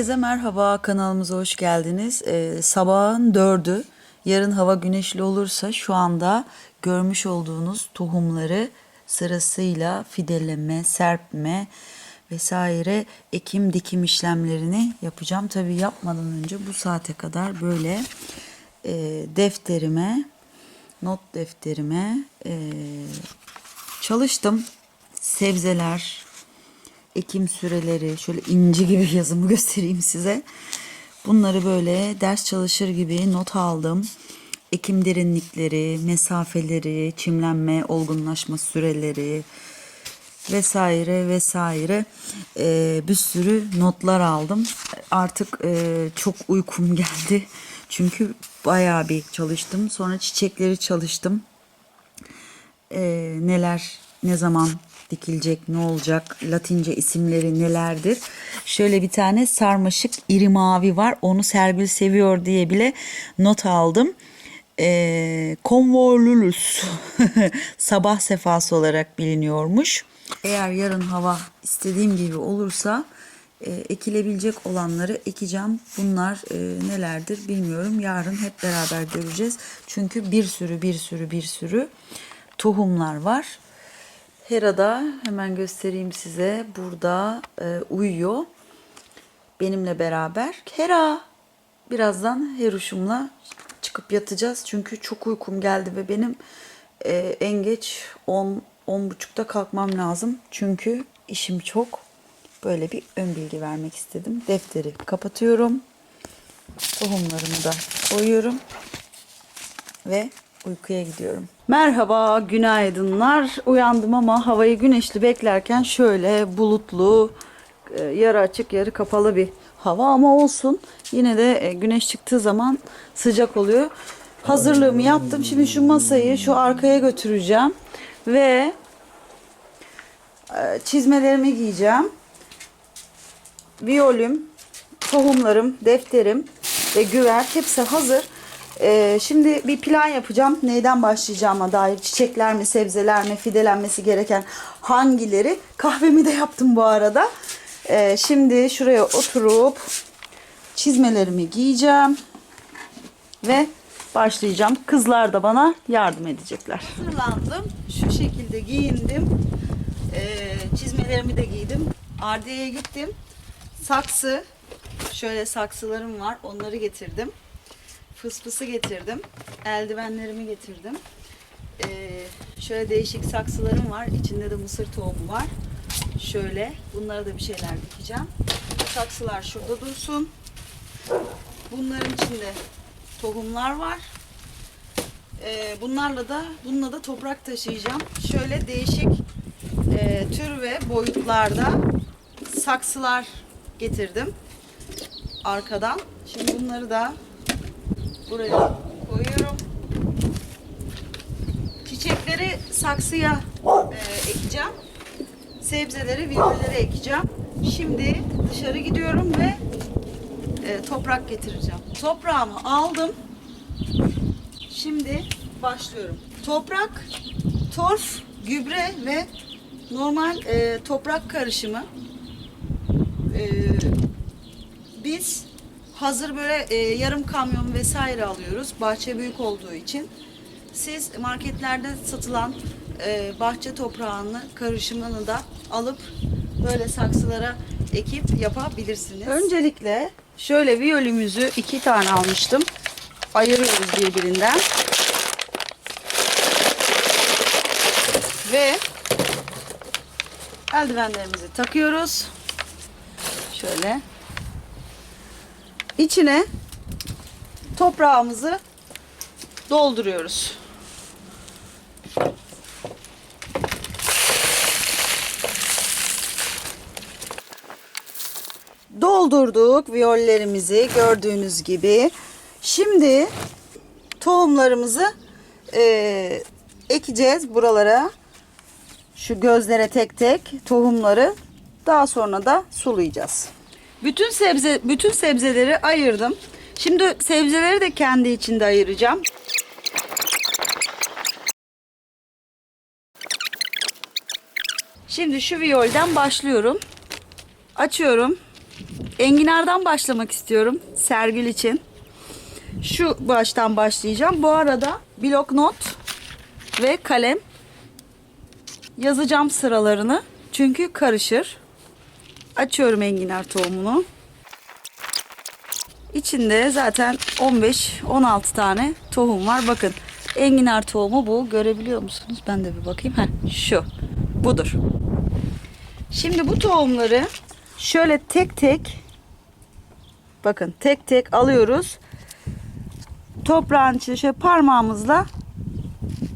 Herkese merhaba kanalımıza hoş geldiniz. Ee, sabahın dördü. Yarın hava güneşli olursa şu anda görmüş olduğunuz tohumları sırasıyla fideleme, serpme vesaire ekim dikim işlemlerini yapacağım. Tabii yapmadan önce bu saate kadar böyle e, defterime, not defterime e, çalıştım. Sebzeler, ekim süreleri, şöyle inci gibi yazımı göstereyim size. Bunları böyle ders çalışır gibi not aldım. Ekim derinlikleri, mesafeleri, çimlenme, olgunlaşma süreleri vesaire vesaire Ee, bir sürü notlar aldım. Artık e, çok uykum geldi. Çünkü bayağı bir çalıştım. Sonra çiçekleri çalıştım e, neler ne zaman dikilecek ne olacak latince isimleri nelerdir şöyle bir tane sarmaşık iri mavi var onu Serbil seviyor diye bile not aldım e, Convolvulus sabah sefası olarak biliniyormuş eğer yarın hava istediğim gibi olursa e, ekilebilecek olanları ekeceğim. Bunlar e, nelerdir bilmiyorum. Yarın hep beraber göreceğiz. Çünkü bir sürü bir sürü bir sürü tohumlar var. Hera da hemen göstereyim size. Burada e, uyuyor. Benimle beraber. Hera birazdan Heruş'umla çıkıp yatacağız. Çünkü çok uykum geldi ve benim e, en geç 10 10.30'da kalkmam lazım. Çünkü işim çok. Böyle bir ön bilgi vermek istedim. Defteri kapatıyorum. Tohumlarımı da koyuyorum. Ve uykuya gidiyorum. Merhaba, günaydınlar. Uyandım ama havayı güneşli beklerken şöyle bulutlu, e, yarı açık yarı kapalı bir hava ama olsun. Yine de e, güneş çıktığı zaman sıcak oluyor. Hazırlığımı yaptım. Şimdi şu masayı şu arkaya götüreceğim ve e, çizmelerimi giyeceğim. Viyolüm, tohumlarım, defterim ve güver hepsi hazır. Ee, şimdi bir plan yapacağım. Neyden başlayacağıma dair çiçekler mi, sebzeler mi, fidelenmesi gereken hangileri. Kahvemi de yaptım bu arada. Ee, şimdi şuraya oturup çizmelerimi giyeceğim ve başlayacağım. Kızlar da bana yardım edecekler. Hazırlandım. Şu şekilde giyindim. Ee, çizmelerimi de giydim. Ardiye'ye gittim. Saksı, şöyle saksılarım var. Onları getirdim. Fısfısı getirdim. Eldivenlerimi getirdim. Ee, şöyle değişik saksılarım var. İçinde de mısır tohumu var. Şöyle. Bunlara da bir şeyler dikeceğim. Saksılar şurada dursun. Bunların içinde tohumlar var. Ee, bunlarla da bununla da toprak taşıyacağım. Şöyle değişik e, tür ve boyutlarda saksılar getirdim arkadan. Şimdi bunları da buraya koyuyorum. Çiçekleri saksıya e, ekeceğim. Sebzeleri viyollere ekeceğim. Şimdi dışarı gidiyorum ve e, toprak getireceğim. Toprağımı aldım. Şimdi başlıyorum. Toprak, torf, gübre ve normal e, toprak karışımı. E, biz hazır böyle e, yarım kamyon vesaire alıyoruz. Bahçe büyük olduğu için. Siz marketlerde satılan e, bahçe toprağını karışımını da alıp böyle saksılara ekip yapabilirsiniz. Öncelikle şöyle viyolümüzü iki tane almıştım. Ayırıyoruz birbirinden. Ve eldivenlerimizi takıyoruz. Şöyle. İçine toprağımızı dolduruyoruz. Doldurduk viyollerimizi gördüğünüz gibi. Şimdi tohumlarımızı eee, ekeceğiz buralara. Şu gözlere tek tek tohumları daha sonra da sulayacağız. Bütün sebze bütün sebzeleri ayırdım. Şimdi sebzeleri de kendi içinde ayıracağım. Şimdi şu viyolden başlıyorum. Açıyorum. enginardan başlamak istiyorum Sergül için. Şu baştan başlayacağım. Bu arada blok not ve kalem yazacağım sıralarını. Çünkü karışır. Açıyorum enginar tohumunu. İçinde zaten 15-16 tane tohum var. Bakın enginar tohumu bu. Görebiliyor musunuz? Ben de bir bakayım. Heh, şu. Budur. Şimdi bu tohumları şöyle tek tek bakın tek tek alıyoruz. Toprağın içine şöyle parmağımızla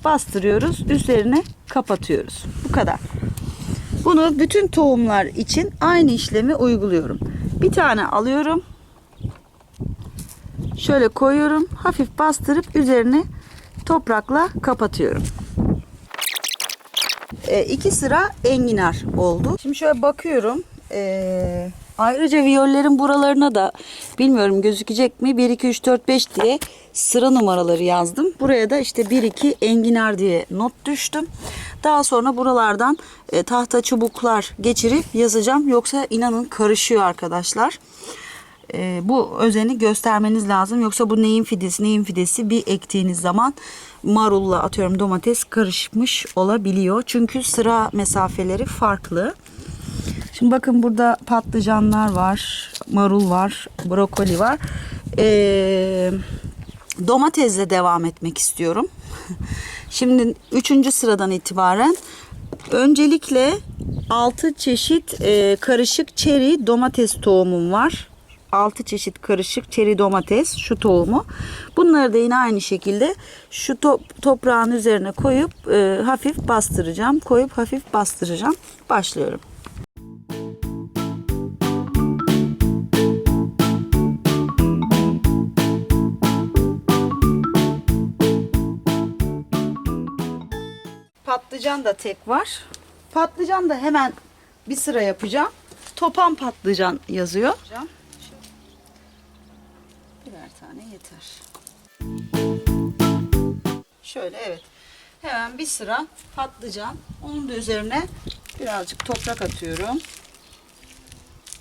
bastırıyoruz. Üzerine kapatıyoruz. Bu kadar. Bunu bütün tohumlar için aynı işlemi uyguluyorum. Bir tane alıyorum. Şöyle koyuyorum. Hafif bastırıp üzerine toprakla kapatıyorum. E, iki sıra enginar oldu. Şimdi şöyle bakıyorum. E, ayrıca viyollerin buralarına da bilmiyorum gözükecek mi 1 2 3 4 5 diye sıra numaraları yazdım. Buraya da işte 1 2 enginar diye not düştüm. Daha sonra buralardan e, tahta çubuklar geçirip yazacağım. Yoksa inanın karışıyor arkadaşlar. E, bu özeni göstermeniz lazım. Yoksa bu neyin fidesi neyin fidesi bir ektiğiniz zaman marulla atıyorum domates karışmış olabiliyor. Çünkü sıra mesafeleri farklı. Şimdi bakın burada patlıcanlar var, marul var, brokoli var. Ee, domatesle devam etmek istiyorum. Şimdi üçüncü sıradan itibaren öncelikle 6 çeşit e, karışık çeri domates tohumum var. 6 çeşit karışık çeri domates şu tohumu. Bunları da yine aynı şekilde şu to- toprağın üzerine koyup e, hafif bastıracağım. Koyup hafif bastıracağım. Başlıyorum. Patlıcan da tek var. Patlıcan da hemen bir sıra yapacağım. Topan patlıcan yazıyor. Birer tane yeter. Şöyle evet. Hemen bir sıra patlıcan. Onun da üzerine birazcık toprak atıyorum.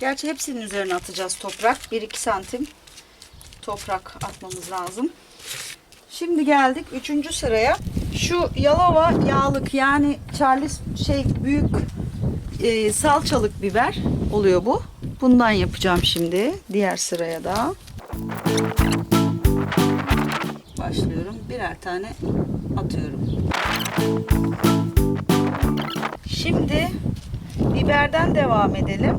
Gerçi hepsinin üzerine atacağız toprak. 1-2 santim toprak atmamız lazım. Şimdi geldik 3. sıraya. Şu Yalova yağlık yani Charles şey büyük e, salçalık biber oluyor bu. Bundan yapacağım şimdi. Diğer sıraya da. Başlıyorum. Birer tane atıyorum. Şimdi biberden devam edelim.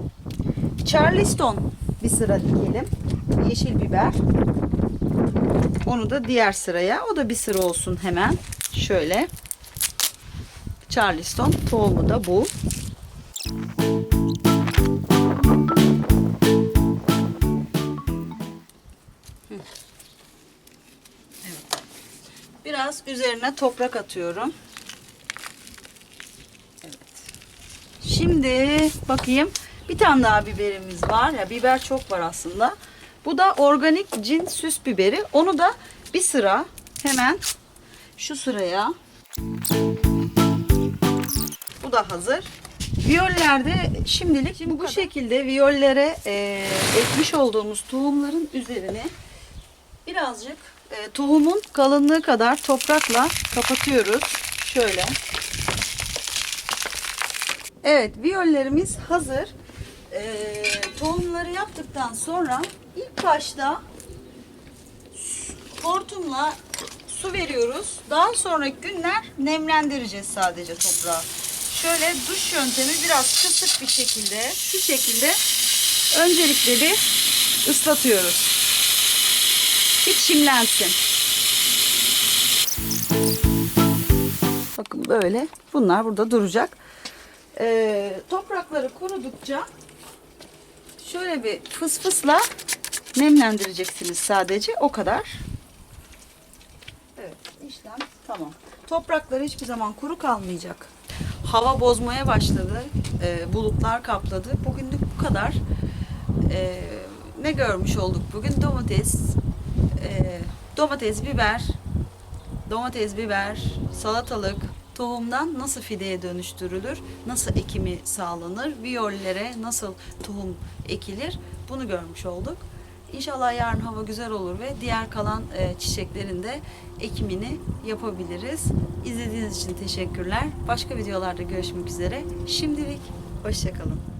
Charleston bir sıra dikelim. Yeşil biber. Onu da diğer sıraya. O da bir sıra olsun hemen. Şöyle. Charleston tohumu da bu. Biraz üzerine toprak atıyorum. Evet. Şimdi bakayım. Bir tane daha biberimiz var. Ya biber çok var aslında. Bu da organik cin süs biberi. Onu da bir sıra hemen şu sıraya. Bu da hazır. Viyollerde şimdilik bu, bu şekilde viyollere e, ekmiş olduğumuz tohumların üzerine birazcık e, tohumun kalınlığı kadar toprakla kapatıyoruz. Şöyle. Evet, viyollerimiz hazır. Ee, tohumları yaptıktan sonra ilk başta hortumla su veriyoruz. Daha sonraki günler nemlendireceğiz sadece toprağı. Şöyle duş yöntemi biraz kısık bir şekilde, şu şekilde öncelikle bir ıslatıyoruz. Bir çimlensin. Bakın böyle. Bunlar burada duracak. Ee, toprakları kurudukça şöyle bir fıs fısla nemlendireceksiniz sadece. O kadar. İşlem tamam. Toprakları hiçbir zaman kuru kalmayacak. Hava bozmaya başladı. Ee, bulutlar kapladı. Bugünlük bu kadar. Ee, ne görmüş olduk bugün? Domates, e, domates, biber, domates, biber, salatalık, tohumdan nasıl fideye dönüştürülür, nasıl ekimi sağlanır, viyollere nasıl tohum ekilir bunu görmüş olduk. İnşallah yarın hava güzel olur ve diğer kalan e, çiçeklerin de ekimini yapabiliriz. İzlediğiniz için teşekkürler. Başka videolarda görüşmek üzere. Şimdilik hoşçakalın.